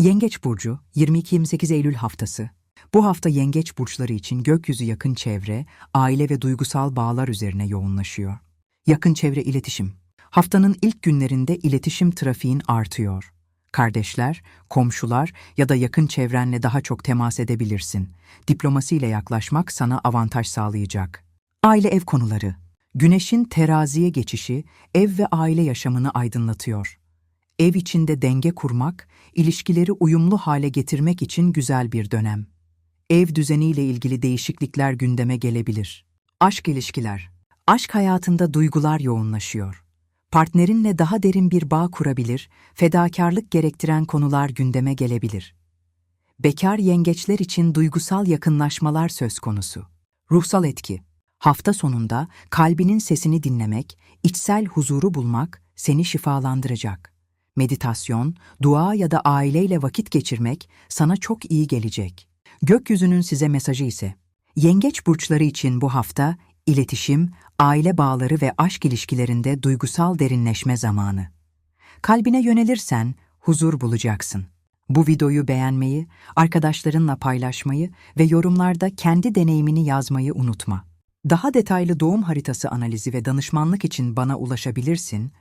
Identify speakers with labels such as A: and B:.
A: Yengeç burcu 22-28 Eylül haftası. Bu hafta yengeç burçları için gökyüzü yakın çevre, aile ve duygusal bağlar üzerine yoğunlaşıyor. Yakın çevre iletişim. Haftanın ilk günlerinde iletişim trafiğin artıyor. Kardeşler, komşular ya da yakın çevrenle daha çok temas edebilirsin. Diplomasiyle yaklaşmak sana avantaj sağlayacak. Aile ev konuları. Güneşin teraziye geçişi ev ve aile yaşamını aydınlatıyor. Ev içinde denge kurmak, ilişkileri uyumlu hale getirmek için güzel bir dönem. Ev düzeniyle ilgili değişiklikler gündeme gelebilir. Aşk ilişkiler. Aşk hayatında duygular yoğunlaşıyor. Partnerinle daha derin bir bağ kurabilir, fedakarlık gerektiren konular gündeme gelebilir. Bekar yengeçler için duygusal yakınlaşmalar söz konusu. Ruhsal etki. Hafta sonunda kalbinin sesini dinlemek, içsel huzuru bulmak seni şifalandıracak. Meditasyon, dua ya da aileyle vakit geçirmek sana çok iyi gelecek. Gökyüzünün size mesajı ise, yengeç burçları için bu hafta iletişim, aile bağları ve aşk ilişkilerinde duygusal derinleşme zamanı. Kalbine yönelirsen huzur bulacaksın. Bu videoyu beğenmeyi, arkadaşlarınla paylaşmayı ve yorumlarda kendi deneyimini yazmayı unutma. Daha detaylı doğum haritası analizi ve danışmanlık için bana ulaşabilirsin